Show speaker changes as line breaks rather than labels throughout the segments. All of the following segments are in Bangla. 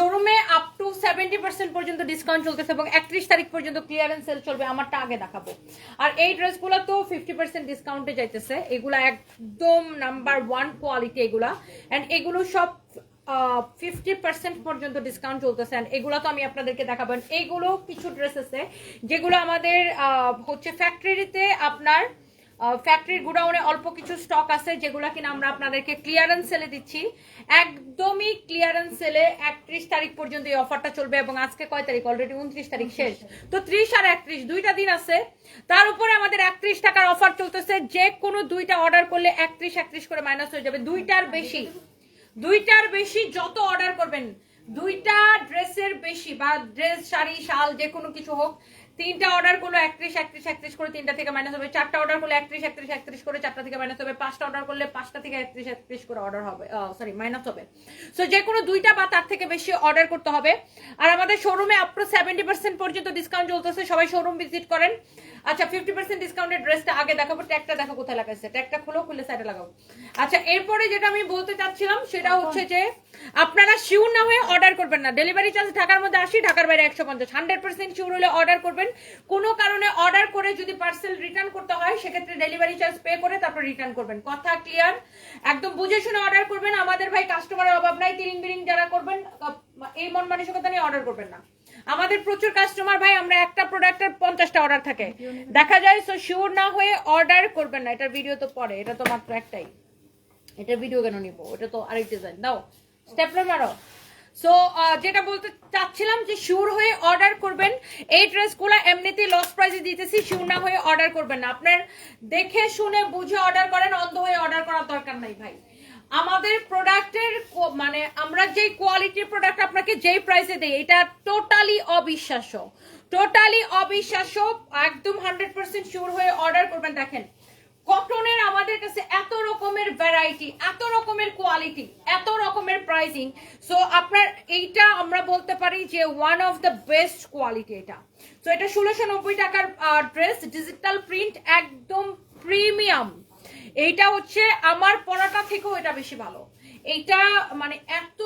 শোরুমে আপ টু সেভেন্টি পার্সেন্ট পর্যন্ত ডিসকাউন্ট চলতেছে এবং একত্রিশ তারিখ পর্যন্ত ক্লিয়ারেন্স সেল চলবে, আমারটা আগে দেখাবো। আর এই ড্রেসগুলো তো ফিফটি পার্সেন্ট ডিসকাউন্টে যাইতেছে। এগুলা একদম নাম্বার ওয়ান কোয়ালিটি এগুলা। অ্যান্ড এগুলো সব ফিফটি পার্সেন্ট পর্যন্ত ডিসকাউন্ট চলতেছে। এগুলো তো আমি আপনাদেরকে দেখাবো। এইগুলো কিছু ড্রেস আছে, যেগুলো আমাদের হচ্ছে ফ্যাক্টরিতে আপনার ফ্যাক্টরির গুডাউনে অল্প কিছু স্টক আছে, যেগুলো কিনা আমরা আপনাদেরকে ক্লিয়ারেন্স সেলে দিচ্ছি। একদমই ক্লিয়ারেন্স সেলে একত্রিশ তারিখ পর্যন্ত এই অফারটা চলবে এবং আজকে কয় তারিখ? অলরেডি উনত্রিশ তারিখ শেষ। তো ত্রিশ আর একত্রিশ, দুইটা দিন আছে। তার উপরে আমাদের একত্রিশ টাকার অফার চলতেছে। যে কোনো দুইটা অর্ডার করলে একত্রিশ একত্রিশ করে মাইনাস হয়ে যাবে। দুইটার বেশি। দুইটার বেশি যত অর্ডার করবেন, দুইটা ড্রেসের বেশি বা ড্রেস শাড়ি, শাল যে কোনো কিছু হোক তিনটা অর্ডার করল একত্রিশ একত্রিশ একত্রিশ করে তিনটা থেকে মাইনাস হবে। চারটা অর্ডার করলে একত্রিশ একত্রিশ একত্রিশ করে চারটা থেকে মাইনাস হবে। পাঁচটা অর্ডার করলে পাঁচটা থেকে একত্রিশ একত্রিশ করে অর্ডার হবে। সরি মাইনাস হবে। সো যে কোনো দুইটা বা তার থেকে বেশি অর্ডার করতে হবে। আর আমাদের শোরুমে আপ টু সেভেন্টি পার্সেন্ট পর্যন্ত ডিসকাউন্ট চলতেছে। সবাই শোরুম ভিজিট করেন। আচ্ছা ফিফটি পার্সেন্ট ডিসকাউন্টের ড্রেসটা আগে দেখাবো ট্যাগটা দেখো কোথায় লাগাইছে। ট্যাগটা খুলো খুলে সাইডে লাগাবো আচ্ছা এরপরে যেটা আমি বলতে চাচ্ছিলাম সেটা হচ্ছে যে আপনারা শিওর না হয়ে অর্ডার করবেন না। ডেলিভারি চার্জ ঢাকার মধ্যে আসি ঢাকার বাইরে একশো পঞ্চাশ। হান্ড্রেড পার্সেন্ট শিওর হলে অর্ডার করবেন। কোনো কারণে অর্ডার করে যদি পার্সেল রিটার্ন করতে হয় সেক্ষেত্রে ডেলিভারি চার্জ পে করে তারপর রিটার্ন করবেন। কথা ক্লিয়ার একদম বুঝে শুনে অর্ডার করবেন। আমাদের ভাই কাস্টমারের অভাব নাই তিরিং বিরিং যারা করবেন এই মন মানসিকতা নিয়ে অর্ডার করবেন না। আমাদের প্রচুর কাস্টমার ভাই, আমরা একটা প্রোডাক্টের পঞ্চাশটা অর্ডার থাকে। দেখা যায় সো শিওর না হয়ে অর্ডার করবেন না। এটার ভিডিও তো পরে, এটা তো মাত্র একটাই। এটার ভিডিও কেন নিবো? ওটা তো আরেক ডিজাইন দাও স্টেপলার মারো। সো যেটা বলতে চাচ্ছিলাম যে শিওর হয়ে অর্ডার করবেন, এই ড্রেসগুলো এমনিতেই লস প্রাইসে দিতেছি শিওর না হয়ে অর্ডার করবেন না। আপনার দেখে, শুনে, বুঝে অর্ডার করেন, অন্ধ হয়ে অর্ডার করার দরকার নাই ভাই। আমাদের প্রোডাক্টের মানে আমরা যে কোয়ালিটির প্রোডাক্ট আপনাকে যেই প্রাইসে দেই, এটা টোটালি অবিশ্বাস্য। টোটালি অবিশ্বাস্য, একদম হান্ড্রেড পার্সেন্ট শিওর হয়ে অর্ডার করবেন। দেখেন কটনের আমাদের কাছে এত রকমের ভ্যারাইটি এত রকমের কোয়ালিটি এত রকমের প্রাইসিং সো আপনার এইটা আমরা বলতে পারি যে one of the best quality এটা। সো এটা ষোলোশো নব্বই টাকার ড্রেস ডিজিটাল প্রিন্ট একদম প্রিমিয়াম এইটা হচ্ছে আমার পড়াটা থেকেও এটা বেশি ভালো। এইটা মানে এত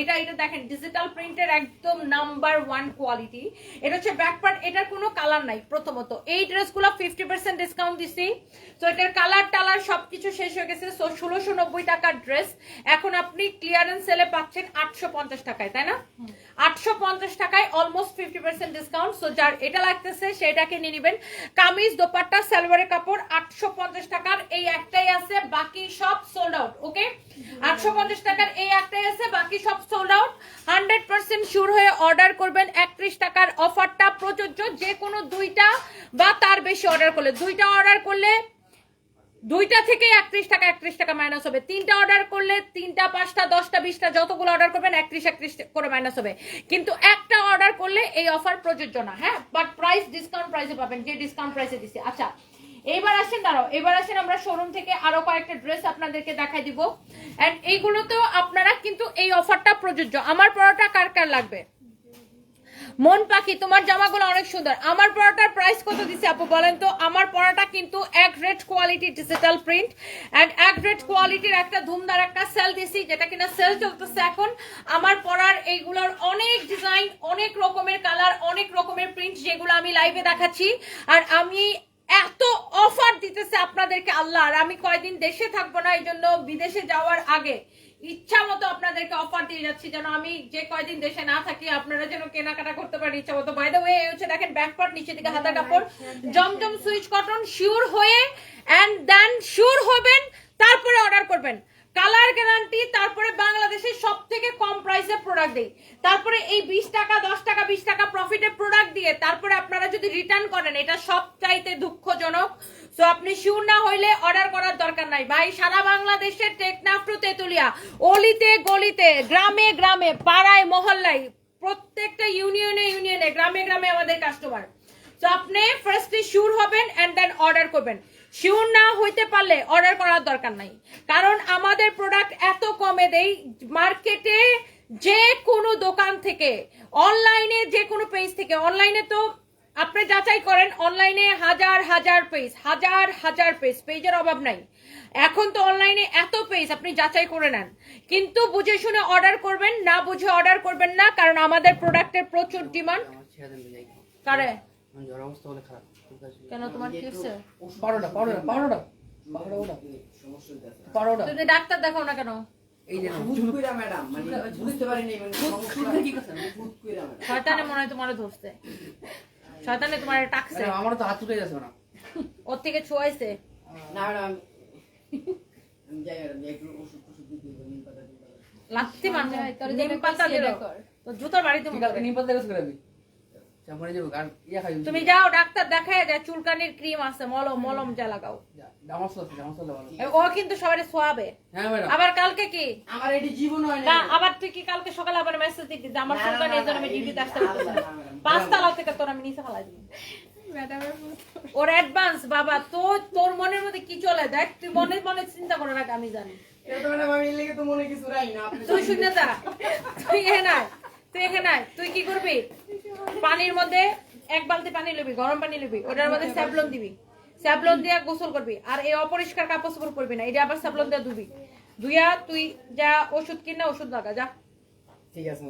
এটা এটা দেখেন ডিজিটাল প্রিন্টের একদম নাম্বার ওয়ান কোয়ালিটি এটা হচ্ছে ব্যাক পার্ট এটার কোনো কালার নাই প্রথমত। এই ড্রেসগুলো ফিফটি পার্সেন্ট ডিসকাউন্ট দিছি। তো এটার কালার টালার সবকিছু শেষ হয়ে গেছে। সো ষোলোশো নব্বই টাকার ড্রেস এখন আপনি ক্লিয়ারেন্স সেলে পাচ্ছেন আটশো পঞ্চাশ টাকায় তাই না? আটশো পঞ্চাশ টাকায় almost fifty percent discount so যার এটা লাগতেছে সেটাকে নিয়ে নেবেন। কামিজ দোপাট্টা সালোয়ারের কাপড় আটশো পঞ্চাশ টাকার এই একটাই আছে। বাকি সব সোল্ড আউট ওকে আটশো পঞ্চাশ টাকার এই একটাই আছে। বাকি সব sold out hundred percent sure হয়ে অর্ডার করবেন একত্রিশ টাকার অফারটা প্রযোজ্য যে কোনো দুইটা বা তার বেশি অর্ডার করলে। দুইটা অর্ডার করলে দুইটা থেকে একত্রিশ টাকা একত্রিশ টাকা মাইনাস হবে। তিনটা অর্ডার করলে তিনটা, পাঁচটা, দশটা, বিশটা যতগুলো অর্ডার করবেন একত্রিশ একত্রিশ করে মাইনাস হবে। কিন্তু একটা অর্ডার করলে এই অফার প্রযোজ্য না হ্যাঁ? বাট প্রাইস ডিসকাউন্ট প্রাইসে পাবেন, যে ডিসকাউন্ট প্রাইসে দিচ্ছি আচ্ছা এবার আসেন, দাঁড়াও, এবার আসেন, আমরা শোরুম থেকে আরও কয়েকটা ড্রেস আপনাদেরকে দেখাই দিব। এন্ড এইগুলোতেও আপনারা কিন্তু এই অফারটা প্রযোজ্য। আমার পরোটা কার কার লাগবে? মন পাখি, তোমার জামাগুলো অনেক সুন্দর। আমার পড়াটার প্রাইস কত দিছে আপু বলেন তো? আমার পড়াটা কিন্তু এক rate quality digital print and এক রেট কোয়ালিটির একটা ধুমধার একটা সেল দিছি, যেটা কিনা সেল চলতেছে এখন। আমার পরার এইগুলোর অনেক ডিজাইন অনেক রকমের কালার অনেক রকমের প্রিন্ট যেগুলো আমি লাইভে দেখাচ্ছি। আর আমি এত অফার দিতেছে আপনাদেরকে আল্লাহ। আর আমি কয়দিন দেশে থাকব না, এই জন্য বিদেশে যাওয়ার আগে ইচ্ছা মতো আপনাদেরকে অফার দিয়ে যাচ্ছি, যেন আমি যে কয়দিন দেশে না থাকি, আপনারা যেন কেনাকাটা করতে পারেন ইচ্ছা মতো। বাই দ্য ওয়ে হচ্ছে দেখেন ব্যাক পার্ট নিচে দিকে হাতা কাপড়, জমজম সুইচ কটন শিওর হয়ে অ্যান্ড দেন শিওর হবেন, তারপরে অর্ডার করবেন। কালার গ্যারান্টি, তারপরে বাংলাদেশের সব থেকে কম প্রাইসে প্রোডাক্ট দেই। তারপরে এই বিশ টাকা, দশ টাকা, বিশ টাকা প্রফিটের প্রোডাক্ট দিয়ে তারপরে আপনারা যদি রিটার্ন করেন, এটা সব চাইতে দুঃখজনক। তো আপনি শিওর না হইলে অর্ডার করার দরকার নাই। ভাই, সারা বাংলাদেশের টেকনাফ তেতুলিয়া, অলিতে, গলিতে, গ্রামে গ্রামে, পাড়ায়, মহল্লায়, প্রত্যেকটা ইউনিয়নে ইউনিয়নে গ্রামে গ্রামে আমাদের কাস্টমার তো আপনি ফার্স্টে শিওর হবেন এন্ড দেন অর্ডার করবেন। শিওর না হইতে পারলে অর্ডার করার দরকার নাই। কারণ আমাদের প্রোডাক্ট এত কমে দেই মার্কেটে যে কোনো দোকান থেকে অনলাইনে যে কোনো পেজ থেকে অনলাইনে তো আপনি যাচাই করেন অনলাইনে হাজার হাজার পেজ হাজার হাজার পেজ পেজের অভাব নাই। এখন তো অনলাইনে এত পেজ আপনি যাচাই করে নেন। কিন্তু বুঝে শুনে অর্ডার করবেন না বুঝে অর্ডার করবেন না কারণ আমাদের প্রোডাক্টের প্রচুর ডিমান্ড কারে?
অবস্থা খারাপ।
কেন তোমার কি হচ্ছে?
পারোটা পারোটা পারোটা পারোটা পারোটা
তুমি ডাক্তার দেখাও না কেন?
এই যে
ম্যাডাম মানে বুঝতে পারিনি মানে সমস্যা। কি কথা ভূত ম্যাডাম।
শয়তানে মনে হয় তোমার ধরছে। শয়তানে তোমার টাকছে।
তো হাত উঠে যাচ্ছে না
ওর থেকে ছোঁয়াইছে।
না ম্যাডাম আমি যাই ম্যাডাম একটু ওষুধ টষুধ দিতে হবে নিম পাতা নিম
লাত্তি মারছে নিম পাতা
কইছি
দিল
এটা
জুতার বাড়িতে
নিম পাতা করে
তুমি যাও ডাক্তার দেখায় যা চুলকানির ক্রিম আছে মলম মলম যা লাগাও। এ, ও কিন্তু সবাই সোয়াবে।
হ্যাঁ
আবার কালকে কি?
আমার এটি জীবন হয়
না
না
আবার তুই কি কালকে সকালে আবার মেসেজ দিবি যে আমার
না, না,
চুলকানি
না,
এই জন্য আমি
না,
ডিউটিতে আসতে
না, না,
না
না, ম্যাডাম।
পাঁচতলা থেকে তোর আমি নিচে ফেলাই
ভূত।
ওর অ্যাডভান্স বাবা তোর তোর মনের মধ্যে কি চলে? দেখ তুই মনে মনে চিন্তা করে রাখ আমি জানি।
তো তো মনে না
তুই শুনে যা। তুই এখানে আয়। তুই এখানে তুই কি করবি? পানির মধ্যে এক বালতি পানি লবি গরম পানি লবি ওটার মধ্যে স্যাবলন দিবি। স্যাবলন দিয়ে গোসল করবি আর এই অপরিষ্কার কাপড় চোপড় করবি না এটা আবার স্যাবলন দিয়ে ধুবি। ধুইয়া তুই যা ওষুধ কিনা ওষুধ লাগা যা।
ঠিক আছে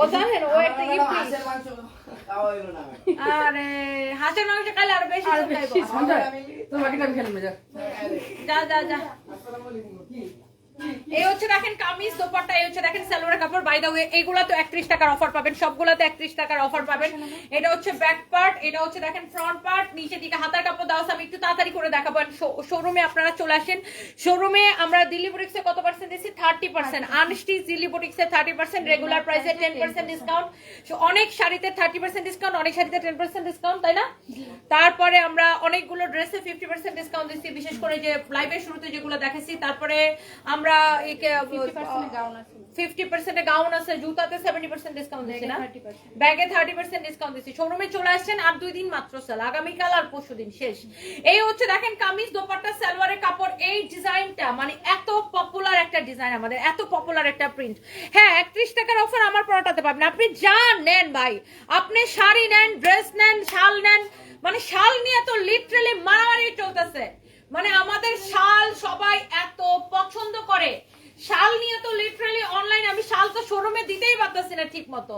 ও জানেন ও একটা। আরে হাঁসের মাংস খাইলে আর বেশি
যা।
যা যা এই হচ্ছে দেখেন কামিজ দোপাট্টা এই হচ্ছে দেখেন সালোয়ার কাপড়। বাই দা ওয়ে এইগুলা তো একত্রিশ টাকার অফার পাবেন। সবগুলাতে একত্রিশ টাকার অফার পাবেন। এটা হচ্ছে ব্যাক পার্ট এটা হচ্ছে দেখেন ফ্রন্ট পার্ট নিচে দিকে হাতার কাপড় আছে। আমি একটু তাড়াতাড়ি করে দেখাবো। শোরুমে আপনারা চলে আসেন। শোরুমে আমরা দিল্লি বুটিক্সে কত পার্সেন্ট দিচ্ছি থার্টি পার্সেন্ট আনস্টিচ দিল্লি বুটিক্সে থার্টি পার্সেন্ট রেগুলার প্রাইসে টেন পার্সেন্ট ডিসকাউন্ট অনেক শাড়িতে থার্টি পার্সেন্ট ডিসকাউন্ট অনেক শাড়িতে টেন পার্সেন্ট ডিসকাউন্ট তাই না? তারপরে আমরা অনেকগুলো ড্রেসে ফিফটি পার্সেন্ট ডিসকাউন্ট দিচ্ছি বিশেষ করে যে লাইভের শুরুতে যেগুলো দেখেছি তারপরে আমরা
50% gown আছে।
ফিফটি পার্সেন্ট গাউন আছে জুতাতে সেভেন্টি পার্সেন্ট ডিসকাউন্ট দিচ্ছি না।
30%
ব্যাগে থার্টি পার্সেন্ট ডিসকাউন্ট দিচ্ছি শোরুমে চলে আসছেন আর দুই দিন মাত্র সেল আগামীকাল আর পরশু দিন শেষ। এই হচ্ছে দেখেন কামিজ দোপাট্টা সালোয়ারের কাপড়। এই ডিজাইনটা মানে এত পপুলার একটা ডিজাইন আমাদের এত পপুলার একটা প্রিন্ট হ্যাঁ একত্রিশ টাকার অফার আমার পড়াটাতে পাবেন। আপনি যা নেন ভাই আপনি শাড়ি নেন ড্রেস নেন শাল নেন মানে শাল নিয়ে তো লিটারেলি মারামারি চলতেছে। মানে আমাদের শাল সবাই এত পছন্দ করে শাল নিয়ে তো লিটারালি অনলাইন আমি শাল তো শোরুমে দিতেই পারতেছি না ঠিক মতো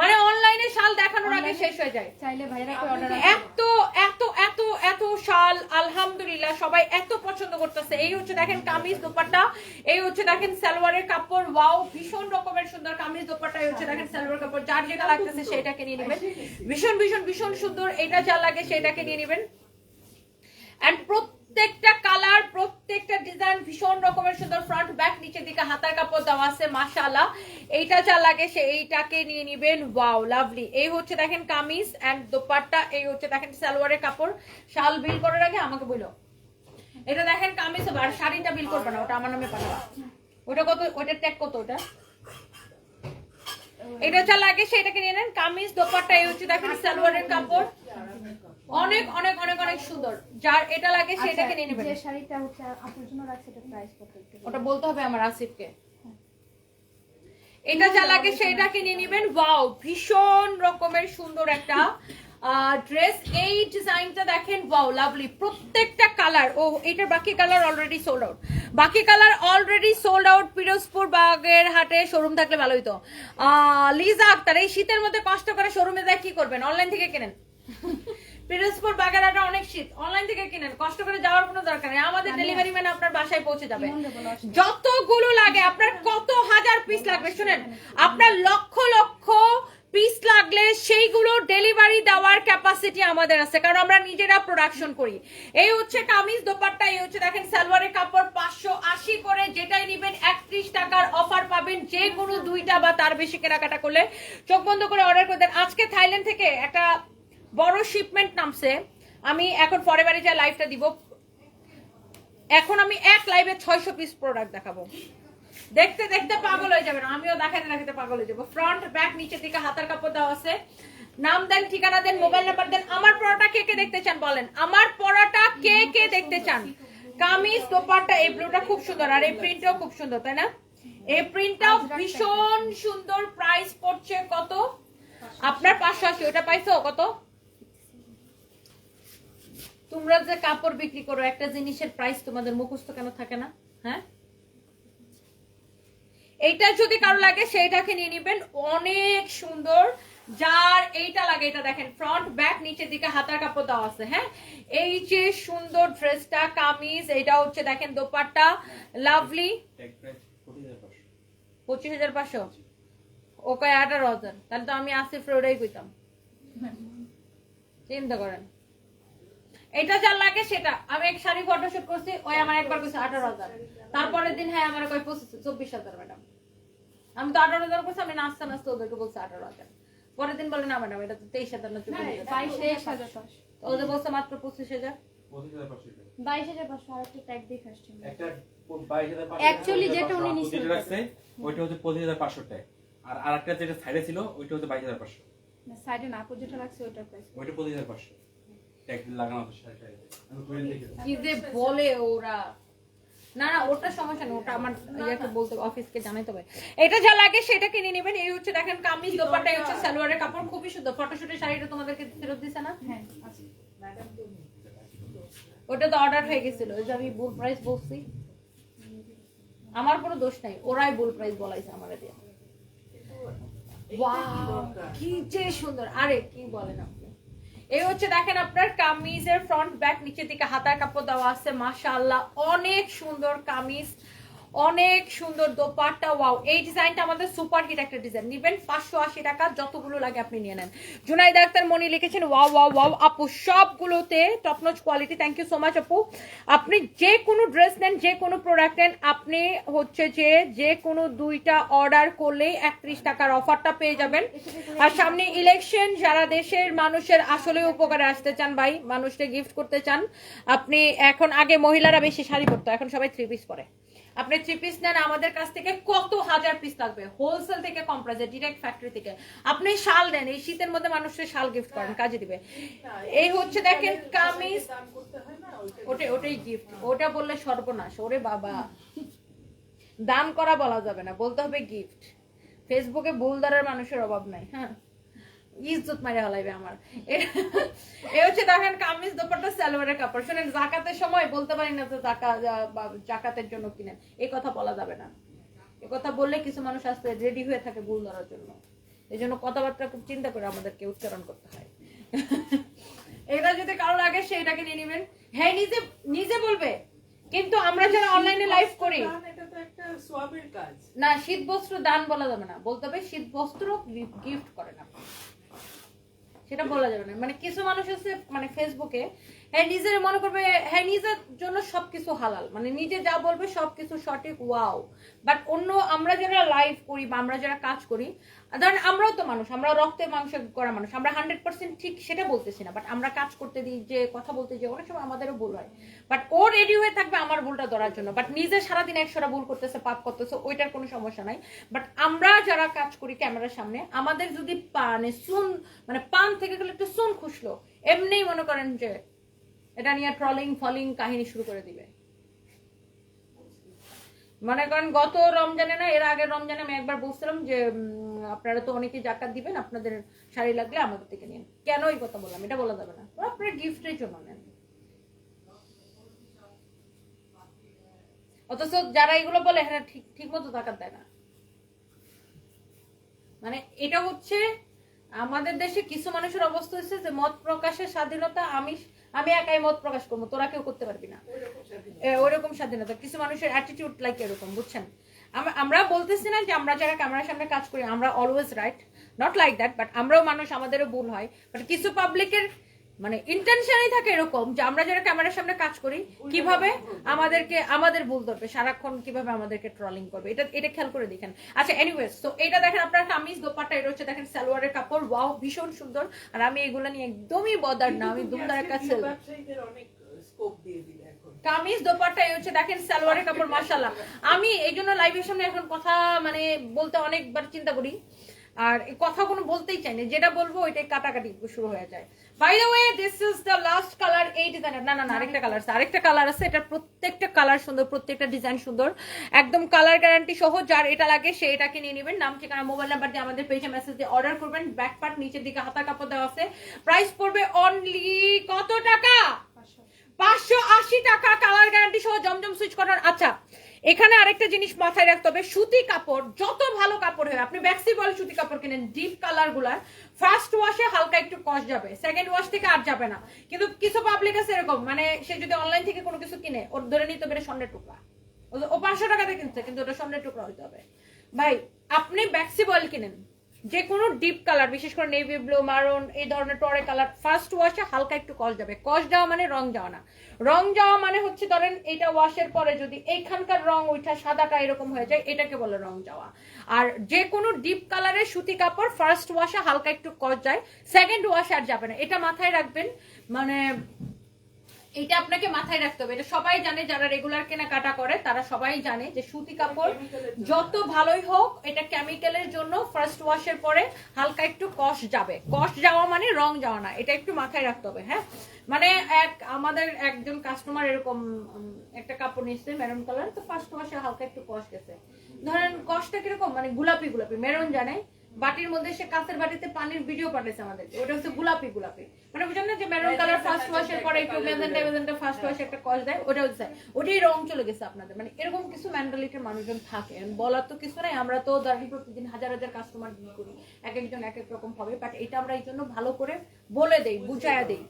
মানে অনলাইনে শাল দেখানোর আগে শেষ হয়ে যায়।
চাইলে ভাইরা অর্ডার
এত এত এত এত শাল আলহামদুলিল্লাহ সবাই এত পছন্দ করতেছে। এই হচ্ছে দেখেন কামিজ দোপাট্টা এই হচ্ছে দেখেন সালোয়ারের কাপড়। ওয়াও ভীষণ রকমের সুন্দর কামিজ দোপাট্টা এই হচ্ছে দেখেন সালোয়ার কাপড়। যার যেটা লাগতেছে সেটাকে নিয়ে নেবেন। ভীষণ ভীষণ ভীষণ সুন্দর। এটা যা লাগে সেটাকে নিয়ে নেবেন। এন্ড প্রত্যেকটা কালার, প্রত্যেকটা ডিজাইন ভীষণ রকমের সুন্দর ফ্রন্ট ব্যাক নিচের দিকে হাতার কাপড় দেওয়া আছে, মাশাআল্লাহ। এইটা যা লাগে সে এইটাকে নিয়ে নিবেন। ওয়াও লাভলি এই হচ্ছে দেখেন কামিজ এন্ড দোপাট্টা, এই হচ্ছে দেখেন সালোয়ারের কাপড়। শাল বিল করার আগে আমাকে বলো। এটা দেখেন কামিজ আর শাড়িটা বিল করবে না, ওটা আমার নামে পাঠাবা। ওটা কত ওটা ট্যাগ কত ওটা? এটা যা লাগে সেটাকে নিয়ে নেন। কামিজ, দোপাট্টা, এই হচ্ছে দেখেন সালোয়ারের কাপড়। অনেক অনেক অনেক অনেক সুন্দর। যার এটা লাগে সেটাকে নিয়ে নেবেন
যে শাড়িটা হচ্ছে আপুর জন্য রাখছে এটা প্রাইস কত
ওটা বলতে হবে আমার আসিফকে। এটা যা লাগে সেটাকে নিয়ে নেবেন। ওয়াও ভীষণ রকমের সুন্দর একটা ড্রেস এই ডিজাইনটা দেখেন ওয়াও লাভলি প্রত্যেকটা কালার ও এটার বাকি কালার অলরেডি সোল্ড আউট বাকি colour already sold out Pirojpur বাগের হাটে শোরুম থাকলে ভালো হইতো আহ, লিজা আক্তার এই শীতের মধ্যে কষ্ট করে শোরুমে যায় কি করবেন? অনলাইন থেকে কেনেন। পিরোজপুর বাগেরহাটে অনেক শীত। অনলাইন থেকে কিনেন। কষ্ট করে যাওয়ার কোনো দরকার নেই। আমাদের ডেলিভারি ম্যান আপনার বাসায় পৌঁছে যাবে। যতগুলো লাগে আপনার কত হাজার পিস লাগবে? শুনেন আপনার লক্ষ লক্ষ পিস লাগলে সেইগুলো ডেলিভারি দেওয়ার ক্যাপাসিটি আমাদের আছে। কারণ আমরা নিজেরা প্রোডাকশন করি। এই হচ্ছে কামিজ দোপাট্টা এই হচ্ছে দেখেন সালোয়ারের কাপড় পাঁচশো আশি করে যেটাই নিবেন একত্রিশ টাকার অফার পাবেন। যে কোনো দুইটা বা তার বেশি কেনাকাটা করলে চোখ বন্ধ করে অর্ডার করে দেন। আজকে থাইল্যান্ড থেকে একটা বড় শিপমেন্ট নামছে। আমি এখন পরে বাড়ি যা লাইভটা দিব এখন আমি এক লাইভে ছয়শো পিস প্রোডাক্ট দেখাবো। দেখতে দেখতে পাগল হয়ে যাবেন আমিও দেখাতে দেখাতে পাগল হয়ে যাব। ফ্রন্ট ব্যাক নিচের দিকে হাতার কাপড় দেওয়া আছে। নাম দেন ঠিকানা দেন মোবাইল নাম্বার দেন। আমার পড়াটা কে কে দেখতে চান বলেন? আমার পড়াটা কে কে দেখতে চান? কামিজ দোপাট্টা এই ব্লুটা খুব সুন্দর আর এই প্রিন্টটাও খুব সুন্দর তাই না? এই প্রিন্টটাও ভীষণ সুন্দর প্রাইস পড়ছে কত? আপনার পাঁচশো আশি ওটা পাইছো কত? তোমরা যে কাপড় বিক্রি করো, একটা জিনিসের প্রাইস তোমাদের মুখস্থ কেন থাকে না? হ্যাঁ? এইটা যদি কারও লাগে, সেইটাকে নিয়ে নিবেন। অনেক সুন্দর। যার এইটা লাগে, এটা দেখেন ফ্রন্ট ব্যাক নিচের দিকে হাতার কাপড় দেওয়া আছে হ্যাঁ? এই যে সুন্দর ড্রেসটা কামিজ এটা হচ্ছে, দেখেন, দোপাট্টা। লাভলি
পঁচিশ
হাজার পাঁচশো। ওকে, আঠারো হাজার। তাহলে তো আমি আসিফ রোডেই কইতাম। চিন্তা করেন। এটা যা লাগে সেটা। আমি এক শাড়ি ফটোশুট করছি ওই আমার একবার কইছে আঠারো হাজার। তারপরের দিন হ্যাঁ আমার কই পঁচিশ চব্বিশ হাজার ম্যাডাম। আমি তো আঠারো হাজার করছি আমি নাচতে নাচতে ওদেরকে বলছি আঠারো হাজার। পরের দিন বলে না ম্যাডাম এটা তো তেইশ হাজার না চব্বিশ হাজার।
বাইশ হাজার
ওদের বলছে মাত্র পঁচিশ হাজার।
বাইশ হাজার পাঁচশো আর একটা ট্যাগ দেখে আসছি যেটা উনি নিছেন।
রাখছে ওইটা হচ্ছে পঁচিশ হাজার পাঁচশো আর আরেকটা যেটা সাইডে ছিল ওইটা হচ্ছে বাইশ হাজার পাঁচশো।
সাইডে না যেটা রাখছে ওইটার প্রাইস
ওইটা পঁচিশ হাজার পাঁচশো। ট্যাগ লাগানো
কি যে বলে ওরা। না না ওটা সমস্যা নেই ওটা আমার ইয়াকে বলতে অফিসকে জানাইতে হবে। এটা যা লাগে সেটা কিনে নেবেন এই হচ্ছে দেখেন কামিজ দোপাট্টা হচ্ছে সালোয়ারের কাপড় খুবই সুন্দর। ফটোশুটের শাড়িটা তোমাদেরকে ফেরত দিছে না?
হ্যাঁ
ওটা তো অর্ডার হয়ে গেছিল ওই যে আমি প্রাইস বলছি। আমার কোনো দোষ নাই ওরাই বুল প্রাইস বলাইছে আমারে দিয়ে। কি যে সুন্দর। আরে কি বলে আপনি এই হচ্ছে দেখেন আপনার কামিজের ফ্রন্ট ব্যাক নিচের দিকে হাতার কাপড় দেওয়া আছে, মাশাআল্লাহ, অনেক সুন্দর কামিজ। অনেক সুন্দর দোপাট্টা, ওয়াও। এই ডিজাইনটা আমাদের সুপার হিট একটা ডিজাইন। নিবেন পাঁচশো আশি টাকা, যতগুলো লাগে আপনি নিয়ে নেন। জুনাইদ আক্তার মনি লিখেছেন, ওয়াও ওয়াও ওয়াও। আপু, সবগুলোতে top notch quality thank you so much আপু। আপনি যে কোনো ড্রেস নেন, যে কোনো প্রোডাক্ট নেন, আপনি হচ্ছে যে যে কোনো দুইটা অর্ডার করলেই একত্রিশ টাকার অফারটা পেয়ে যাবেন। আর সামনে ইলেকশন যারা দেশের মানুষের আসলে উপকারে আসতে চান ভাই, মানুষকে গিফট করতে চান, আপনি এখন আগে মহিলারা বেশি শাড়ি পরতো, এখন সবাই থ্রি পিস পরে। আপনি থ্রি পিস নেন আমাদের কাছ থেকে কত হাজার পিস থাকবে হোলসেল থেকে কম প্রাইসে ডিরেক্ট ফ্যাক্টরি থেকে। আপনি শাল নেন এই শীতের মধ্যে মানুষের শাল গিফট করেন কাজে দিবে। এই হচ্ছে দেখেন কামিজ। ওটাই ওটাই গিফট ওটা বললে সর্বনাশ ওরে বাবা। দান করা বলা যাবে না বলতে হবে গিফট ফেসবুকে ভুল দ্বারার মানুষের অভাব নাই। হ্যাঁ। ইজ্জত মারে হলাইবে আমার। এ- হচ্ছে দেখেন কামিজ দোপাট্টা সালোয়ারের কাপড়। শুনেন জাকাতের সময় বলতে পারি না তো জাকা জাকাতের জন্য কিনেন এই কথা বলা যাবে না। এ কথা বললে কিছু মানুষ আসতে রেডি হয়ে থাকে ভুল ধরার জন্য। এই জন্য কথাবার্তা খুব চিন্তা করে আমাদেরকে উচ্চারণ করতে হয়। এটা যদি কারও লাগে সেটাকে নিয়ে নেবেন। হ্যাঁ নিজে নিজে বলবে। কিন্তু আমরা যারা অনলাইনে লাইভ করি না শীত বস্ত্র দান বলা যাবে না। বলতে হবে শীত বস্ত্র গিফট করেন আপনি। সেটা বলা যাবে না। মানে কিছু মানুষ আছে মানে ফেসবুকে হ্যাঁ নিজের মনে করবে হ্যাঁ নিজের জন্য সবকিছু হালাল। মানে নিজে যা বলবে সবকিছু সঠিক ওয়াও বাট অন্য আমরা যারা লাইভ করি বা আমরা যারা কাজ করি ধরেন আমরাও তো মানুষ, আমরা রক্তে মাংস করা মানুষ, আমরা হান্ড্রেড পার্সেন্ট ঠিক সেটা বলতেছি না বাট আমরা কাজ করতে দিই, যে কথা বলতে যে অনেক সময় আমাদেরও ভুল হয়। বাট ও রেডি হয়ে থাকবে আমার ভুলটা ধরার জন্য বাট নিজে সারাদিন একশোটা ভুল করতেছে, পাপ করতেছে, ওইটার কোনো সমস্যা নাই। বাট আমরা যারা কাজ করি ক্যামেরার সামনে, আমাদের যদি পানে সুন মানে পান থেকে গেলে একটু সুন খুশলো এমনিই মনে করেন যে এটা নিয়ে ট্রলিং ফলিং কাহিনী শুরু করে দিবে। মনে করেন গত রমজানে না, এর আগের রমজানে আমি একবার বলছিলাম যে আপনারা তো অনেকে জাকাত দিবেন আপনাদের শাড়ি লাগলে আমাদের থেকে নিন। কেন এই কথা বললাম? এটা বলা যাবে না। আপনারা গিফটের জন্য নেন। অথচ যারা এগুলো বলে হ্যাঁ ঠিক ঠিক মতো জাকাত দেয় না। মানে এটা হচ্ছে আমাদের দেশে কিছু মানুষের অবস্থা হচ্ছে যে মত প্রকাশের স্বাধীনতা আমি আমি একাই মত প্রকাশ করব তোরা কেউ করতে পারবি না। ওইরকম স্বাধীনতা। কিছু মানুষের অ্যাটিটিউড লাইক এরকম বুঝছেন? আমরা বলতেছি না যে আমরা যারা ক্যামেরার সামনে কাজ করি আমরা always right not like that but আমরাও মানুষ আমাদেরও ভুল হয়। বাট কিছু পাবলিকের মানে ইন্টেনশনই থাকে এরকম যে আমরা যারা ক্যামেরার সামনে কাজ করি কীভাবে আমাদেরকে আমাদের ভুল ধরবে সারাক্ষণ কীভাবে আমাদেরকে ট্রলিং করবে এটা এটা খেয়াল করে দেখেন। আচ্ছা এনিওয়েজ তো এটা দেখেন আপনার কামিজ দোপাট্টা এটা হচ্ছে দেখেন সালোয়ারের কাপড়। ওয়াও ভীষণ সুন্দর। আর আমি এগুলো নিয়ে একদমই বদার না আমি দুমদারের কাছে
অনেক স্কোপ দিয়ে দিলে এখন
কামিজ দোপাট্টা এই হচ্ছে, দেখেন সালোয়ারের কাপড় মাশাল্লাহ আমি এই জন্য লাইভের সামনে এখন কথা মানে বলতে অনেকবার চিন্তা করি। আর কথা কোনো বলতেই চাই না, যেটা বলব ওইটাই কাটাকাটি শুরু হয়ে যায়। By the way this is the last colour এই ডিজাইনের না না না, আরেকটা কালার আছে, আরেকটা কালার আছে। এটা প্রত্যেকটা কালার সুন্দর, প্রত্যেকটা ডিজাইন সুন্দর। একদম কালার গ্যারান্টি সহ যার এটা লাগে, সে এটাকে নিয়ে নেবেন। নাম, ঠিকানা মোবাইল নাম্বার দিয়ে আমাদের পেজে মেসেজ দিয়ে অর্ডার করবেন। ব্যাক পার্ট নিচের দিকে হাতা কাপড় দেওয়া আছে। প্রাইস পড়বে অনলি কত টাকা পাঁচশো আশি টাকা কালার গ্যারান্টি সহ জমজম সুইচ করার আচ্ছা এখানে আরেকটা জিনিস মাথায় রাখতে হবে, সুতি কাপড়, যত ভালো কাপড় হয়, আপনি ব্যাক্সি বল সুতি কাপড় কিনেন ডিপ কালারগুলার ফার্স্ট ওয়াশে হালকা একটু কস্ট যাবে সেকেন্ড ওয়াশ থেকে আর যাবে না। কিন্তু কিছু পাবলিক আছে এরকম মানে সে যদি অনলাইন থেকে কোনো কিছু কিনে, ওর ধরে নিতে পারে স্বর্ণের টুকরা। ও- পাঁচশো টাকাতে কিনছে, কিন্তু ওটা স্বর্ণের টুকরা হইতে হবে। ভাই, আপনি ব্যাক্সি বয়েল কিনেন। যে কোনো ডিপ কালার বিশেষ করে নেভি ব্লু মারুন এই ধরনের টরে কালার ফার্স্ট ওয়াশে হালকা একটু কস যাবে। কস যাওয়া মানে রং যাওয়া না। রং যাওয়া মানে হচ্ছে ধরেন এটা ওয়াশের পরে যদি এইখানকার রং ওইটা সাদাটা এরকম হয়ে যায়, এটাকে বলে রং যাওয়া। আর যে কোনো ডিপ কালারের সুতি কাপড় ফার্স্ট ওয়াশে হালকা একটু কস যায় সেকেন্ড ওয়াশে আর যাবে না। এটা মাথায় রাখবেন মানে এটা আপনাকে মাথায় রাখতে হবে। এটা সবাই জানে, যারা রেগুলার কেনাকাটা করে, তারা সবাই জানে যে সুতি কাপড় যত ভালোই হোক, এটা কেমিক্যালের জন্য ফার্স্ট ওয়াশের পরে হালকা একটু কষ যাবে। কষ যাওয়া মানে রং যাওয়া না, এটা একটু মাথায় রাখতে হবে হ্যাঁ? মানে এক, আমাদের একজন কাস্টমার এরকম একটা কাপড় নিচ্ছে মেরুন কালার তো ফার্স্ট ওয়াশে হালকা একটু কষ গেছে। ধরেন কষটা কীরকম? মানে গোলাপি গোলাপি মেরুন জানে? বাটির মধ্যে সে কাঁচের বাটিতে পানির ভিডিও পাঠিয়েছে আমাদের ওটা হচ্ছে গোলাপি গোলাপি। মানে বুঝলেন না যে মেরুন কালার ফার্স্ট ওয়াশের পরে একটু মেজেন্টা মেজেন্টা ফার্স্ট ওয়াশে একটা কস দেয় ওটা হচ্ছে ওটাই রং চলে গেছে আপনাদের। মানে এরকম কিছু মেন্টালিটির মানুষজন থাকে। বলার তো কিছু নাই আমরা তো ধরেন প্রতিদিন হাজার হাজার কাস্টমার ডিল করি। এক একজন এক এক রকম হবে বাট এটা আমরা এই জন্য ভালো করে বলে দেই বুঝাইয়া দেই।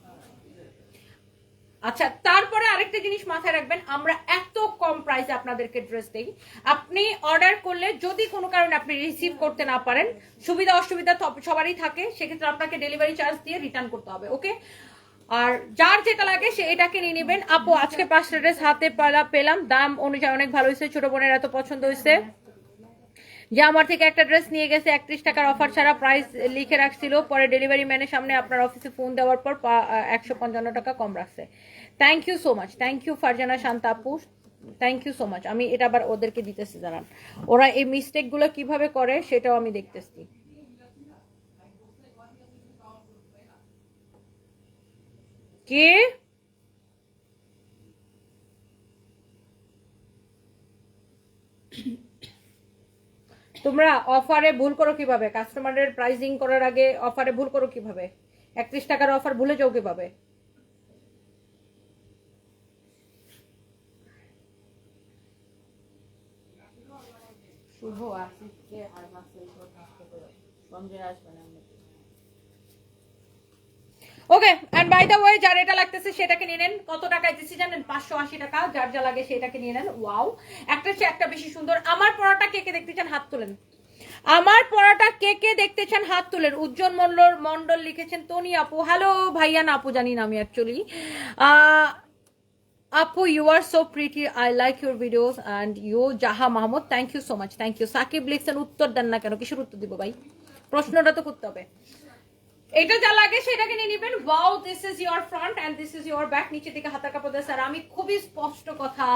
আচ্ছা তারপরে আরেকটা জিনিস মাথায় রাখবেন, আমরা এত কম প্রাইসে আপনাদেরকে ড্রেস দেই। আপনি অর্ডার করলে যদি কোনো কারণে আপনি রিসিভ করতে না পারেন, সুবিধা অসুবিধা সবারই থাকে, সেক্ষেত্রে আপনাকে ডেলিভারি চার্জ দিয়ে রিটার্ন করতে হবে ওকে আর যার যেটা লাগে সে এটাকে নিয়ে নেবেন। আপু, আজকে পাঁচটা ড্রেস হাতে পেলা- পেলাম। দাম অনুযায়ী অনেক ভালো হয়েছে, ছোট বোনের এত পছন্দ হয়েছে। যে আমার থেকে একটা ড্রেস নিয়ে গেছে, একত্রিশ টাকার অফার ছাড়া প্রাইস লিখে রাখছিল, পরে ডেলিভারি ম্যানের সামনে আপনার অফিসে ফোন দেওয়ার পর একশো পঞ্চান্ন টাকা কম রাখছে। Thank you so much thank you Farzana Shanta আপু থ্যাংক ইউ সো মাচ আমি এটা আবার ওদেরকে দিতেছি, জানান। ওরা এই মিস্টেকগুলো কীভাবে করে সেটাও আমি দেখতেছি। কে? তোমরা অফারে ভুল করো কীভাবে? কাস্টমারের প্রাইজিং করার আগে অফারে ভুল করো কীভাবে? একত্রিশ টাকার অফার ভুলে যাও কীভাবে? শুভ আসিফকে আর okay and by the way যার এটা লাগতেছে, সেটাকে নিয়ে নেন। কত টাকায় দিচ্ছি জানেন? পাঁচশো আশি টাকা। যার যা লাগে সেটাকে নিয়ে নেন। ওয়াও একটা চেয়ে একটা বেশি সুন্দর। আমার পড়াটা কে কে দেখতে চান? হাত তোলেন। আমার পড়াটা কে কে দেখতে চান? হাত তুলেন। উজ্জ্বল মন্ডল মন্ডল লিখেছেন, তনি আপু। হ্যালো ভাইয়া না আপু, জানি না আমি অ্যাকচুয়ালি আপু you are so pretty I like your videos and you Jaha Mahmud thank you so much thank you Sakib লিখছেন, উত্তর দেন না কেন? কিসের উত্তর দিব ভাই? প্রশ্নটা তো করতে হবে। এটা যা লাগে সেটাকে নিয়ে নেবেন। Wow this is your front and this is your back নিচে দিকে হাতার কাপড় দেয় স্যার আমি খুবই স্পষ্ট কথা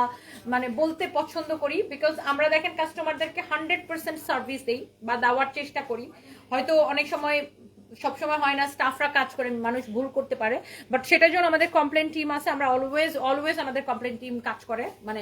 মানে বলতে পছন্দ করি। বিকজ আমরা দেখেন কাস্টমারদেরকে হান্ড্রেড পার্সেন্ট সার্ভিস দিই বা দেওয়ার চেষ্টা করি। হয়তো অনেক সময় সবসময় হয় না স্টাফরা কাজ করে, মানুষ ভুল করতে পারে। বাট সেটার জন্য আমাদের কমপ্লেন টিম আছে, আমরা অলওয়েজ অলওয়েজ আমাদের কমপ্লেন টিম কাজ করে। মানে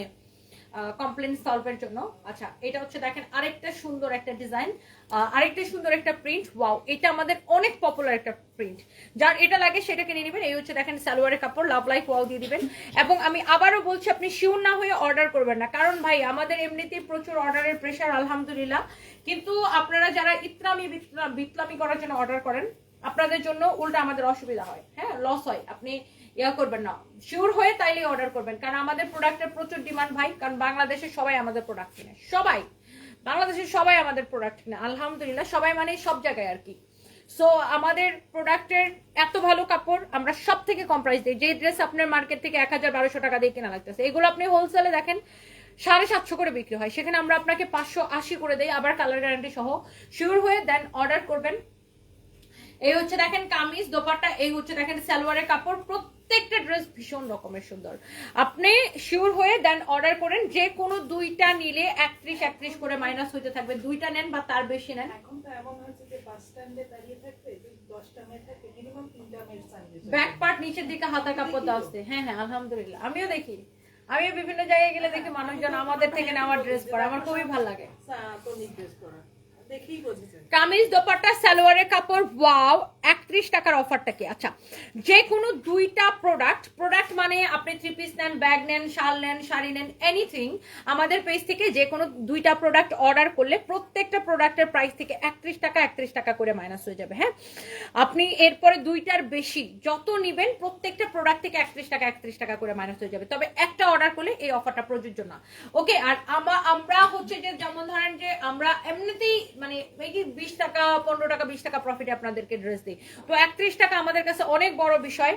কমপ্লেন সলভের জন্য। আচ্ছা এটা হচ্ছে দেখেন আরেকটা সুন্দর একটা ডিজাইন আরেকটা সুন্দর একটা প্রিন্ট ওয়াও এটা আমাদের অনেক পপুলার একটা প্রিন্ট যার এটা লাগে সেটাকে নিয়ে নেবেন। এই হচ্ছে দেখেন সালোয়ারের কাপড় লাভ লাইক ওয়াও দিয়ে দিবেন। এবং আমি আবারও বলছি, আপনি শিওর না হয়ে অর্ডার করবেন না। কারণ ভাই, আমাদের এমনিতেই প্রচুর অর্ডারের প্রেশার আলহামদুলিল্লাহ। কিন্তু আপনারা যারা ইতলামি, বিতলা- বিতলামি করার জন্য অর্ডার করেন, আপনাদের জন্য উল্টা আমাদের অসুবিধা হয়। হ্যাঁ লস হয়। আপনি ইয়া করবেন না। শিওর হয়ে তাইলে অর্ডার করবেন। কারণ আমাদের প্রোডাক্টের প্রচুর ডিমান্ড ভাই, কারণ বাংলাদেশে সবাই আমাদের প্রোডাক্ট কিনে। সবাই। বাংলাদেশের সবাই আমাদের প্রোডাক্ট কিনে, আলহামদুলিল্লাহ। সবাই মানে সব জায়গায় আর কি। সো আমাদের প্রোডাক্টের এত ভালো কাপড়, আমরা সব থেকে কম প্রাইস দিই। যে ড্রেস আপনার মার্কেট থেকে এক হাজার বারোশো টাকা দিয়ে কেনা লাগতেছে, এগুলো আপনি হোলসেলে দেখেন, সাড়ে সাতশো করে বিক্রি হয়। সেখানে আমরা আপনাকে পাঁচশো আশি করে দেই, আবার কালার গ্যারান্টি সহ। শিওর হয়ে দেন অর্ডার করবেন। এই হচ্ছে দেখেন কামিজ, দোপাট্টা, এই হচ্ছে দেখেন সালোয়ারের কাপড়। প্রত্যেকটা ড্রেস ভীষণ রকমের সুন্দর। আপনি শিওর হয়ে দেন অর্ডার করেন যে কোনো দুইটা নিলে একত্রিশ একত্রিশ করে মাইনাস হইতে থাকবে। দুইটা নেন বা তার বেশি নেন। ব্যাক পার্ট নিচের দিকে হাতা কাপড় দেওয়া হ্যাঁ হ্যাঁ আলহামদুলিল্লাহ। আমিও দেখি। আমিও বিভিন্ন জায়গায় গেলে দেখি মানুষজন আমাদের থেকে নেওয়ার ড্রেস পরে। আমার খুবই ভালো লাগে। কামিজ দোপাট্টা, সালোয়ারের কাপড়, ওয়াও, একত্রিশ টাকার অফারটা কি? আচ্ছা যে কোনো দুইটা প্রোডাক্ট প্রোডাক্ট মানে আপনি থ্রি পিস নেন ব্যাগ নেন, শাল নেন, শাড়ি নেন এনিথিং আমাদের পেজ থেকে যে কোনো দুইটা প্রোডাক্ট অর্ডার করলে প্রত্যেকটা প্রোডাক্টের প্রাইস থেকে একত্রিশ টাকা একত্রিশ টাকা করে মাইনাস হয়ে যাবে হ্যাঁ? আপনি এরপরে দুইটার বেশি, যত নিবেন প্রত্যেকটা প্রোডাক্ট থেকে একত্রিশ টাকা একত্রিশ টাকা করে মাইনাস হয়ে যাবে। তবে একটা অর্ডার করলে এই অফারটা প্রযোজ্য না। ওকে আর আমা- আমরা হচ্ছে যে, যেমন ধরেন যে, আমরা এমনিতেই মানে এই বিশ টাকা, পনেরো টাকা, বিশ টাকা প্রফিট আপনাদেরকে ড্রেস দিই। তো একত্রিশ টাকা আমাদের কাছে অনেক বড় বিষয়।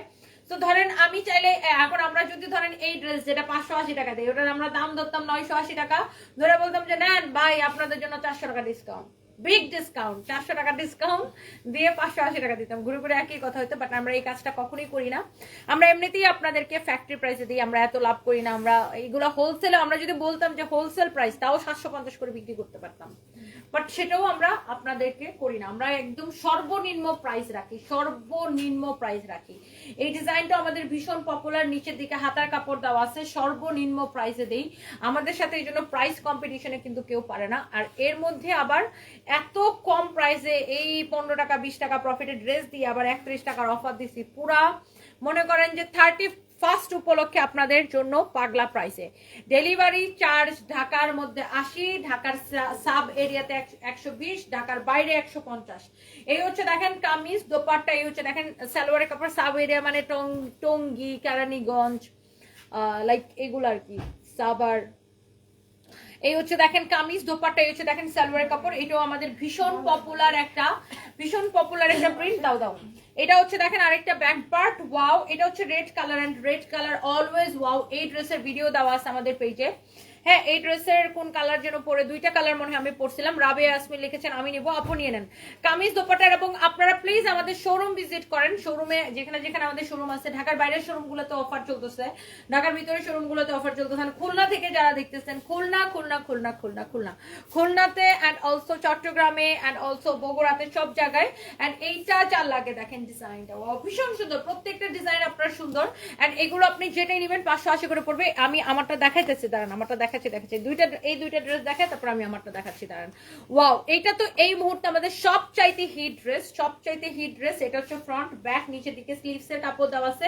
তো ধরেন আমি চাইলে এখন আমরা যদি ধরেন এই ড্রেস যেটা পাঁচশো আশি টাকা দিই, ওটার আমরা দাম ধরতাম নয়শো আশি টাকা। ধরে বলতাম যে, নেন ভাই, আপনাদের জন্য চারশো টাকা ডিসকাউন্ট বিগ ডিসকাউন্ট চারশো টাকা ডিসকাউন্ট দিয়ে পাঁচশো আশি টাকা দিতাম। ঘুরে ঘুরে একই কথা হতো বাট আমরা এই কাজটা কখনোই করি না। আমরা এমনিতেই আপনাদেরকে ফ্যাক্টরি প্রাইসে দিই, আমরা এত লাভ করি না, আমরা এইগুলো হোলসেলে আমরা যদি বলতাম যে হোলসেল প্রাইস তাও সাতশো পঞ্চাশ করে বিক্রি করতে পারতাম। বাট সেটাও আমরা আপনাদেরকে করি না। আমরা একদম সর্বনিম্ন প্রাইস রাখি, সর্বনিম্ন প্রাইস রাখি। এই ডিজাইনটা আমাদের ভীষণ পপুলার নিচের দিকে হাতার কাপড় দেওয়া আছে, সর্বনিম্ন প্রাইসে দেই। আমাদের সাথে এই জন্য প্রাইস কম্পিটিশনে কিন্তু কেউ পারে না। আর এর মধ্যে আবার এত কম প্রাইসে এই পনেরো টাকা, বিশ টাকা প্রফিটের ড্রেস দিয়ে আবার একত্রিশ টাকার অফার দিছি। পুরা মনে করেন যে থার্টি ফার্স্ট উপলক্ষে আপনাদের জন্য পাগলা প্রাইসে ডেলিভারি চার্জ ঢাকার মধ্যে আশি, ঢাকার সাব এরিয়াতে একশো বিশ, ঢাকার বাইরে একশো পঞ্চাশ। এই হচ্ছে দেখেন কামিজ, দোপাট্টা, এই হচ্ছে দেখেন সালোয়ারের কাপড় সাব এরিয়া মানে টং, টঙ্গি, কেরানীগঞ্জ লাইক এগুলো আর কি। সাবার এই হচ্ছে দেখেন কামিজ দোপাট্টা, এই হচ্ছে দেখেন সালোয়ার কাপড়। এটাও আমাদের ভীষণ পপুলার একটা, ভীষণ পপুলার একটা প্রিন্ট দাও দাও। এটা হচ্ছে দেখেন আরেকটা ব্যাক পার্ট ওয়াও এটা হচ্ছে red colour and red colour always wow এই ড্রেসের ভিডিও দেওয়া আছে আমাদের পেজে হ্যাঁ এই ড্রেসের কোন কালার যেন পরে, দুইটা কালার মনে হয় আমি পড়ছিলাম রাবে আসমিন লিখেছেন, আমি নিব, আপু নিয়ে নেন। কামিজ দোপাটার এবং আপনারা প্লিজ আমাদের শোরুম ভিজিট করেন। শোরুমে যেখানে যেখানে আমাদের শোরুম আছে, ঢাকার বাইরের শোরুমগুলোতে অফার চলতেছে, ঢাকার ভিতরে শোরুমগুলোতে অফার চলতেছে। খুলনা থেকে যারা দেখতেছেন, খুলনা খুলনা খুলনা খুলনা খুলনা। খুলনাতে অ্যান্ড অলসো চট্টগ্রামে অ্যান্ড অলসো বগুড়াতে সব জায়গায়। অ্যান্ড এইটা চার লাগে দেখেন ডিজাইনটা ভীষণ সুন্দর। প্রত্যেকটা ডিজাইন আপনার সুন্দর। অ্যান্ড এগুলো আপনি যেটাই নেবেন, পাঁচশো আশি করে পড়বে। আমি আমারটা দেখাইতেছি, দাঁড়ান, আমারটা দেখাচ্ছি দেখাচ্ছি। দুইটা, এই দুইটা ড্রেস দেখাই তারপর আমি আমারটা দেখাচ্ছি, দাঁড়ান। ওয়াও এইটা তো এই মুহূর্তে আমাদের সব চাইতে হিট ড্রেস সব চাইতে হিট ড্রেস এটা হচ্ছে ফ্রন্ট ব্যাক নিচের দিকে স্লিভস এর কাপড় দেওয়া আছে।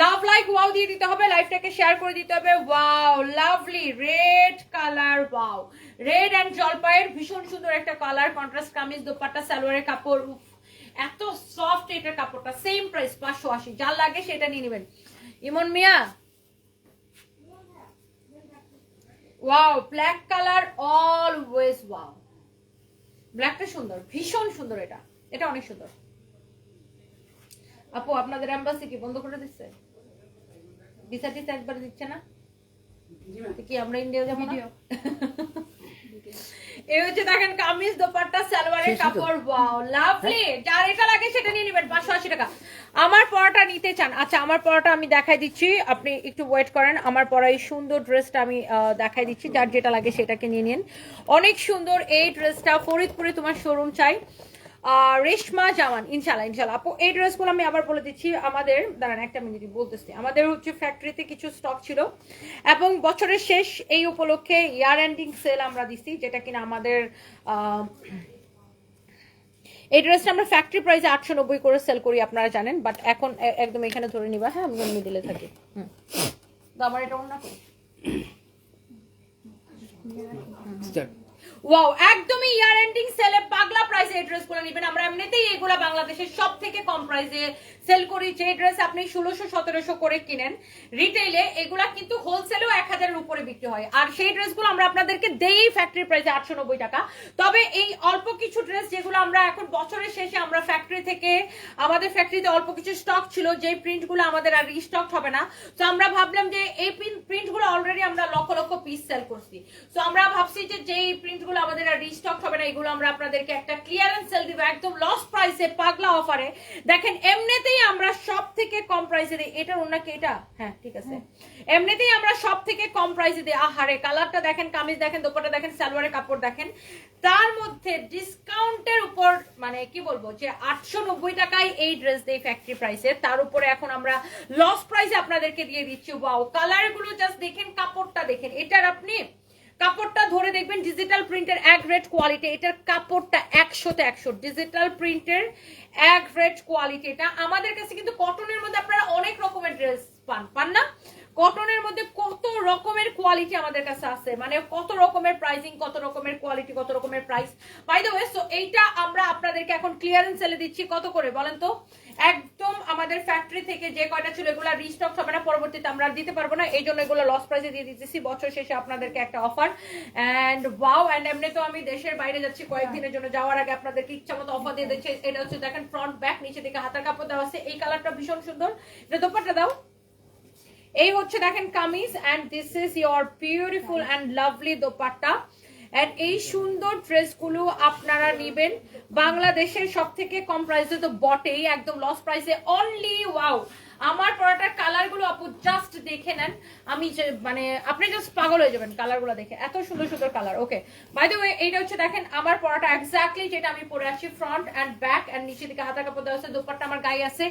লাভ লাইক ওয়াও দিয়ে দিতে হবে লাইফটাকে শেয়ার করে দিতে হবে। Wow lovely red colour wow red and জলপাইয়ের ভীষণ সুন্দর একটা কালার কন্ট্রাস্ট কামিজ, দোপাট্টা, সালোয়ারের কাপড় এত সফট এটার কাপড়টা সেম প্রাইস পাঁচশো আশি। যার লাগে সেটা নিয়ে নেবেন। Emon Mia wow black colour always wow ব্ল্যাকটা সুন্দর ভীষণ সুন্দর এটা। এটা অনেক সুন্দর। আপু আপনাদের অ্যাম্বাসি কি বন্ধ করে দিচ্ছে? ভিসা টিসা একবার দিচ্ছে না? কি আমরা ইন্ডিয়া যাব না? এই হচ্ছে দেখেন কামিজ দোপাট্টা সালোয়ারের কাপড় ওয়াও লাভলি যার এটা লাগে সেটা নিয়ে নেবেন পাঁচশো আশি টাকা। আমার পরাটা নিতে চান আচ্ছা আমার পরাটা আমি দেখাই দিচ্ছি আপনি একটু ওয়েট করেন। আমার পরা এই সুন্দর ড্রেসটা আমি দেখাই দিচ্ছি যার যেটা লাগে সেটাকে নিয়ে নিন। অনেক সুন্দর এই ড্রেসটা ফরিদপুরে তোমার শোরুম চাই। রেশমা জামান ইনশাল্লাহ ইনশাল্লাহ আপু, এই ড্রেসগুলো আমি আবার বলে দিচ্ছি, আমাদের, দাঁড়ান, একটা মিনিট বলতেছি। আমাদের হচ্ছে ফ্যাক্টরিতে কিছু স্টক ছিল। এবং বছরের শেষ এই উপলক্ষে ইয়ার এন্ডিং সেল আমরা দিছি, যেটা কিনা আমাদের এই ড্রেসটা আমরা ফ্যাক্টরি প্রাইসে আটশো নব্বই করে সেল করি, আপনারা জানেন। বাট এখন একদম এখানে ধরে নিবা। হ্যাঁ আমি মিডিলে থাকি। হুম। তো আমার এটা অন্য ওয়াও একদমই ইয়ার এন্ডিং সেলে পাগলা প্রাইসে এই ড্রেসগুলো নেবেন। আমরা এমনিতেই এগুলা বাংলাদেশের সব থেকে কম প্রাইসে সেল করি, যে ড্রেস আপনি ষোলোশো, সতেরোশো করে কিনেন রিটেইলে এগুলা কিন্তু হোলসেলেও এক হাজারের উপরে বিক্রি হয়। আর সেই ড্রেসগুলো আমরা আপনাদেরকে দেই ফ্যাক্টরি প্রাইসে আটশো নব্বই টাকা। তবে এই অল্প কিছু ড্রেস যেগুলো আমরা এখন বছরের শেষে আমরা ফ্যাক্টরি থেকে, আমাদের ফ্যাক্টরিতে অল্প কিছু স্টক ছিল যে প্রিন্টগুলো আমাদের আর রিস্টক হবে না। তো আমরা ভাবলাম যে এই প্রিন্টগুলো অলরেডি আমরা লক্ষ লক্ষ পিস সেল করছি। তো আমরা ভাবছি যে যেই প্রিন্টগুলো আমাদের আর রিস্টক হবে না, এগুলো আমরা আপনাদেরকে একটা ক্লিয়ারেন্স সেল দিব, একদম লস প্রাইসে পাগলা অফারে দেখেন এমনিতেই আমরা সব থেকে কম প্রাইসে দিই। এটার ওনাকে এটা? হ্যাঁ ঠিক আছে। এমনিতেই আমরা সব থেকে কম প্রাইসে দিই। আহারে কালারটা দেখেন, কামিজ দেখেন দোপাটা দেখেন, সালোয়ারের কাপড় দেখেন। তার মধ্যে ডিসকাউন্টের উপর মানে কি বলব, যে আটশো নব্বই টাকায় এই ড্রেস দেই ফ্যাক্টরি প্রাইসে তার উপরে এখন আমরা লস প্রাইসে আপনাদেরকে দিয়ে দিচ্ছি। ওয়াও কালারগুলো জাস্ট দেখেন, কাপড়টা দেখেন। এটার আপনি কাপড়টা ধরে দেখবেন ডিজিটাল প্রিন্টের এক রেড কোয়ালিটি এটার কাপড়টা একশোতে একশো। ডিজিটাল প্রিন্টের এক রেড কোয়ালিটি এটা আমাদের কাছে কিন্তু কটনের মধ্যে আপনারা অনেক রকমের ড্রেস পান। পান না? কটনের মধ্যে কত রকমের কোয়ালিটি আমাদের কাছে আছে? মানে কত রকমের প্রাইসিং কত রকমের কোয়ালিটি কত রকমের price by the way so এইটা আমরা আপনাদেরকে এখন ক্লিয়ারেন্স সেলে দিচ্ছি। কত করে বলেন তো? একদম আমাদের ফ্যাক্টরি থেকে যে কয়টা ছিল এগুলো রিস্টক হবে না পরবর্তীতে আমরা দিতে পারব না। এই জন্য এগুলো লস প্রাইসে দিয়ে দিতেছি। বছর শেষে আপনাদেরকে একটা অফার অ্যান্ড ওয়াও অ্যান্ড এমনি তো আমি দেশের বাইরে যাচ্ছি কয়েকদিনের জন্য। যাওয়ার আগে আপনাদেরকে ইচ্ছা মতো অফার দিয়ে দিচ্ছি। এটা হচ্ছে দেখেন ফ্রন্ট ব্যাক নিচে দিকে হাতার কাপড় দেওয়া আছে। এই কালারটা ভীষণ সুন্দর। এটা দোপাট্টা দাও। এই হচ্ছে দেখেন kameez and this is your beautiful and lovely dupatta. And এই সুন্দর ড্রেসগুলো আপনারা নেবেন। বাংলাদেশের সব থেকে কম প্রাইসে তো বটেই, একদম লস প্রাইসে অনলি ওয়াও আমার পরাটার কালারগুলো আপু দেখে নেন। আমি মানে আপনি জাস্ট পাগল হয়ে যাবেন কালারগুলো দেখে। এত সুন্দর সুন্দর colour okay by the way এইটা হচ্ছে দেখেন, আমার পরাটা এক্স্যাক্টলি যেটা আমি পরে আছি ফ্রন্ট এন্ড ব্যাক এন্ড নিচে দিকে হাতার কাপড় দেওয়া আছে, দোপাট্টা আমার গায়ে আছে।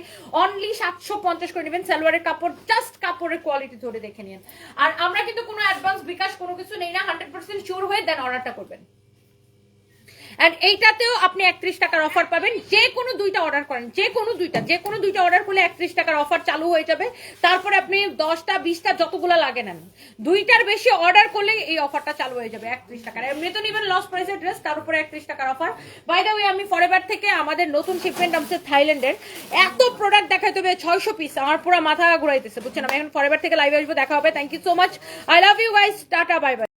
অনলি সাতশো পঞ্চাশ করে নেবেন, সালোয়ারের কাপড় জাস্ট কাপড়ের কোয়ালিটি ধরে দেখে নিন। আর আমরা কিন্তু কোনো অ্যাডভান্স বিকাশ কোনো কিছু নেই না হান্ড্রেড পার্সেন্ট শিওর হয়ে দেন অর্ডারটা করবেন। এন্ড এইটাতেও আপনি একত্রিশ টাকার অফার পাবেন। যে কোনো দুইটা অর্ডার করেন, যে কোনো দুইটা, যে কোনো দুইটা অর্ডার করলে একত্রিশ টাকার অফার চালু হয়ে যাবে। তারপরে আপনি দশটা, বিশটা, যতগুলো লাগে নেন। দুইটার বেশি অর্ডার করলে এই অফারটা চালু হয়ে যাবে, একত্রিশ টাকার। এমনি তো নেবেন লস প্রাইসের ড্রেস তার উপরে একত্রিশ টাকার অফার বাই দা ওয়ে আমি ফরেভার থেকে আমাদের নতুন শিপমেন্ট আমছে থাইল্যান্ডের। এত প্রোডাক্ট দেখাইতে হবে, ছয়শো পিস আমার পুরো মাথা ঘুরাইতেছে, বুঝছেন? আমি এখন ফরেভার থেকে লাইভে আসব, দেখা হবে। Thank you so much I love you guys tata bye bye